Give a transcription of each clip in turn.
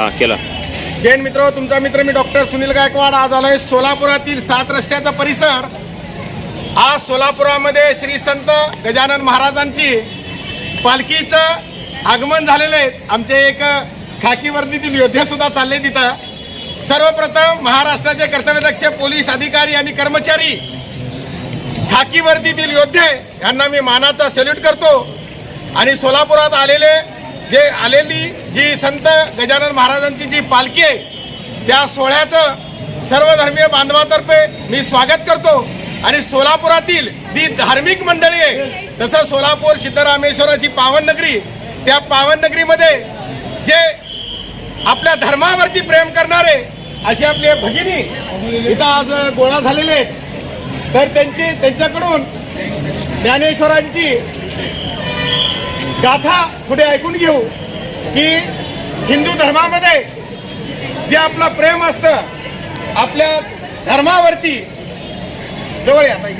हां केला. जैन मित्र तुमचा मित्र मी डॉक्टर सुनील गायकवाड. आज आलोय सोलापुरातील सात रस्त्याचा परिसर. आज सोलापुरामध्ये श्री संत गजानन महाराजांची पालखीचं आगमन झालेलं आहे. आमचे एक खाकी वर्दीतील योद्धे सुद्धा चालले तिथं. सर्वप्रथम महाराष्ट्राचे कर्तव्यदक्ष पोलीस अधिकारी आणि कर्मचारी खाकी वर्दीतील योद्धे यांना मी मानाचा सल्यूट करतो. आणि सोलापुरात आलेले जे आलेली जी संत गजानन महाराजांची जी पालखी आहे त्या सोहळ्याचं सर्व धर्मीय बांधवातर्फे मी स्वागत करतो. आणि सोलापुरातील जी धार्मिक मंडळी आहे तसं सोलापूर सिद्धरामेश्वराची पावन नगरी त्या पावननगरीमध्ये जे आपल्या धर्मावरती प्रेम करणारे असे आपले भगिनी इथं आज गोळा झालेले आहेत. तर त्यांची त्यांच्याकडून ज्ञानेश्वरांची गाथा पुढे ऐकून घेऊ की हिंदू धर्मामध्ये जे आपलं प्रेम असतं आपल्या धर्मावरती जवळ या ताई.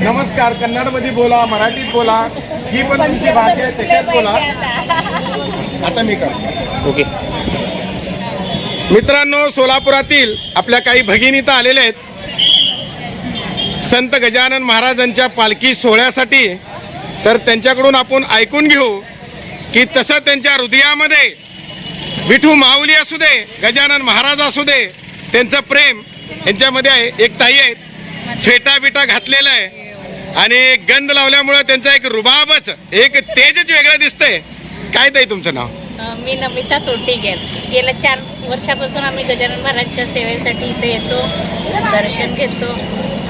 नमस्कार कन्नडमध्ये बोला मराठीत बोला ही पण तुमची भाषा आहे त्याच्यात बोला. आता. मी करतो. ओके. मित्रांनो सोलापुरातील आपल्या काही भगिनी इथं आलेल्या आहेत. संत गजानन महाराजांच्या पालखी सोहळ्यासाठी तर त्यांच्याकडून आपण ऐकून घेऊ की तसं त्यांच्या हृदयामध्ये विठू माऊली असू दे गजानन महाराज असू दे त्यांचं प्रेम यांच्यामध्ये आहे. एक ताई आहेत फेटा बिटा घातलेला आहे आणि गंध लावल्यामुळं त्यांचा एक रुबाबच एक तेजच वेगळं दिसतंय. काय ताई तुमचं नाव? मी नमिता तोटीगेर गेल्या चार वर्षापासून आम्ही गजानन महाराजच्या सेवेसाठी इथे येतो दर्शन घेतो.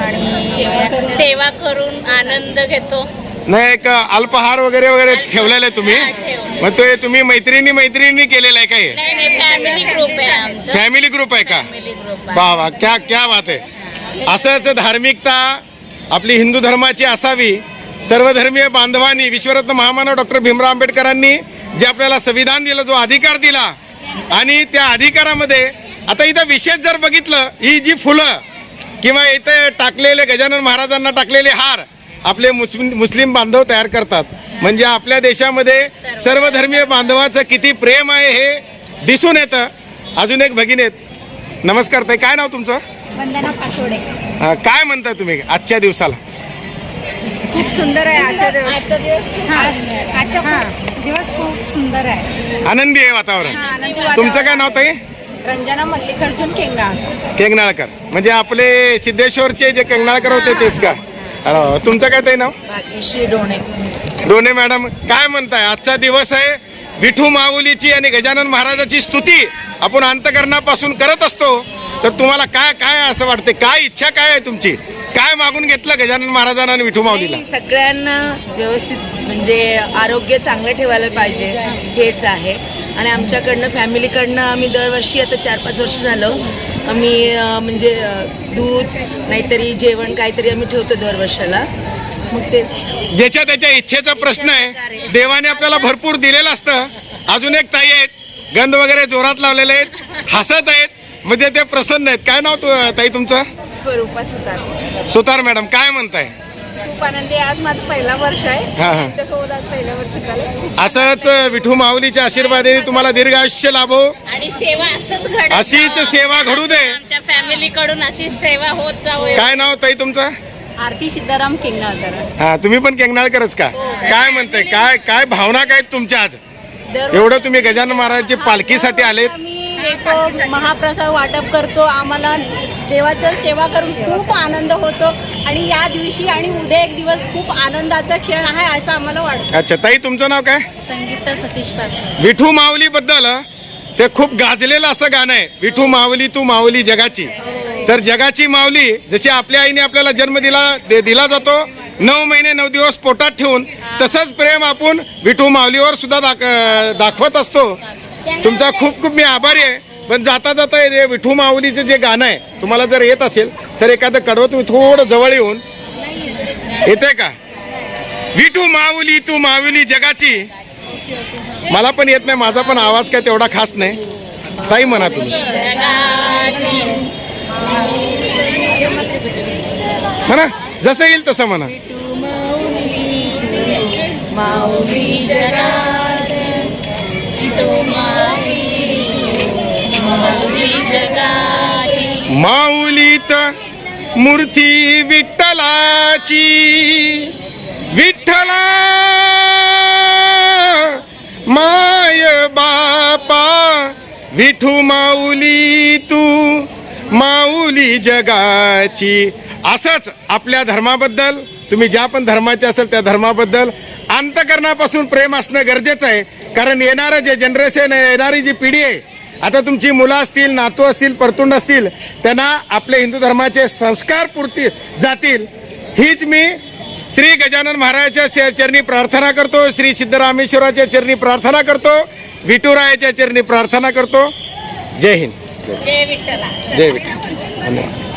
आणि सेवा करून आनंद घेतो. नाही एक अल्पहार वगैरे वगैरे ठेवलेलं आहे तुम्ही? हा, ठेवलंय. मग ते तुम्ही मैत्रिणी मैत्रिणी केलेलं आहे काय नाही नाही फॅमिली ग्रुप आहे आमचा. फॅमिली ग्रुप आहे का? फॅमिली ग्रुप आहे. वा वा क्या क्या बात आहे. असंच धार्मिकता आपली हिंदू धर्माची असावी. सर्वधर्मीय बांधवांनी विश्वरत्न महामानव डॉक्टर भीमराव आंबेडकरांनी जे आपल्याला संविधान दिलं जो अधिकार दिला आणि त्या अधिकारामध्ये आता इथं विशेष जर बघितलं ही जी फुलं किंवा इथं टाकलेले गजानन महाराजांना टाकलेले हार आपले मुस्लिम मुस्लिम बांधव तयार करतात. म्हणजे आपल्या देशामध्ये सर्व धर्मीय बांधवाचं किती प्रेम आहे हे दिसून येतं. अजून एक भगिनी आहेत. नमस्कार ताई काय नाव तुमचं? वंदना पासोडे. अं, काय म्हणताय तुम्ही आजच्या दिवसाला? खूप सुंदर आहे आजचा दिवस. आजचा दिवस खूप हा, आनंद आहे. आजचा खूप- दिवस खूप सुंदर आहे. आनंदी आहे वातावरण. हा, तुमचं. काय नाव ताई? रंजना मल्लिकार्जुन केंगरा केंगनाळकर म्हणजे आपले सिद्धेश्वरचे जे केंगनाळकर होते तेच का? अरे. तुमचं काय ताई नाव? भाग्यश्री डोणे. दोन्ही मॅडम काय म्हणताय? आजचा दिवस आहे विठू माऊलीची आणि गजानन महाराजाची स्तुती. आपण अंतकरणापासून करत असतो. तर तुम्हाला काय काय असं वाटते काय इच्छा काय आहे तुमची? काय मागून घेतलं गजानन महाराजांना आणि विठू माऊलीला? नाही, सगळ्यांना व्यवस्थित म्हणजे आरोग्य चांगलं ठेवायला पाहिजे हेच आहे. आणि आमच्याकडनं फॅमिलीकडनं आम्ही दरवर्षी आता चार पाच वर्ष झालं आम्ही म्हणजे दूध नाहीतरी जेवण काहीतरी आम्ही ठेवतो दरवर्षाला. मग तेच. ज्याच्या त्याच्या इच्छेचा प्रश्न आहे देवाने आपल्याला भरपूर दिलेलं असतं. अजून एक ताई आहेत गंध वगैरे जोरात लावलेले आहेत हसत आहेत म्हणजे ते प्रसन्न आहेत. काय नाव तु- ताई तुमचं? स्वरूपा सुतार. सुतार मॅडम काय म्हणताय? खूप आनंदी. आज माझं पहिला वर्ष आहे. हा हा. त्याच्यासोबत आज पहिलं वर्ष झालं असंच विठू माऊलीच्या आशीर्वादाने तुम्हाला दीर्घ आयुष्य लाभो. आणि सेवा असंच घडत अशीच. सेवा घडू दे. आमच्या फॅमिली कडून अशीच सेवा होत जावं काय नाव ताई तुमचं? आरती सिद्धाराम केंगराळकर हा तुम्ही पण केंगनाळकरच का? काय म्हणताय काय काय भावना काय तुमच्या आज? एवढं तुम्ही गजानन महाराजची पालखीसाठी आलेत. आम्ही येतो महाप्रसाद वाटप करतो. आम्हाला देवाचं सेवा करून खूप आनंद होतो. आणि या दिवशी आणि उद्या एक दिवस खूप आनंदाचा क्षण आहे असं आम्हाला वाटतं. अच्छा ताई तुमचं नाव काय? संगीता सतीशपासून. विठू माऊली बद्दल ते खूप गाजलेलं असं गाणं आहे. विठू माऊली तू माऊली जगाची. तर जगाची माऊली जशी आपल्या आईने आपल्याला जन्म दिला दे- दिला जातो नऊ महिने नऊ दिवस पोटात ठेवून तसंच प्रेम आपण विठू माऊलीवर सुद्धा दाख दाखवत असतो. तुमचा खूप खूप मी आभारी आहे. पण जाता जाता हे विठू माऊलीचं जे गाणं आहे तुम्हाला जर येत असेल तर एखादं कडवं तुम्ही थोडं जवळ येऊन येते का? विठू माऊली तू माऊली जगाची. मला पण येत नाही माझा पण आवाज काय तेवढा खास नाही. ताई म्हणा तुम्ही. म्हणा जसं येईल तसं म्हणा. माऊली माऊलीत मूर्ती विठ्ठलाची विठ्ठला माय बापा विठू माऊली तू माऊली जगाची. असंच आपल्या धर्माबद्दल तुम्ही ज्या पण धर्माचे असेल त्या धर्माबद्दल अंतकरणापासून प्रेम असणं गरजेचं आहे. कारण येणारं जे जनरेशन आहे येणारी जी पिढी आहे आता तुमची मुलं असतील नातू असतील परतुंड असतील त्यांना आपल्या हिंदू धर्माचे संस्कार पूर्ती जातील. हीच मी श्री गजानन महाराजाच्या चरणी प्रार्थना करतो श्री सिद्धरामेश्वराच्या चरणी प्रार्थना करतो विठुरायाच्या चरणी प्रार्थना करतो. जय हिंद. जय विठ्ठला. जय विठ्ठल. धन्यवाद.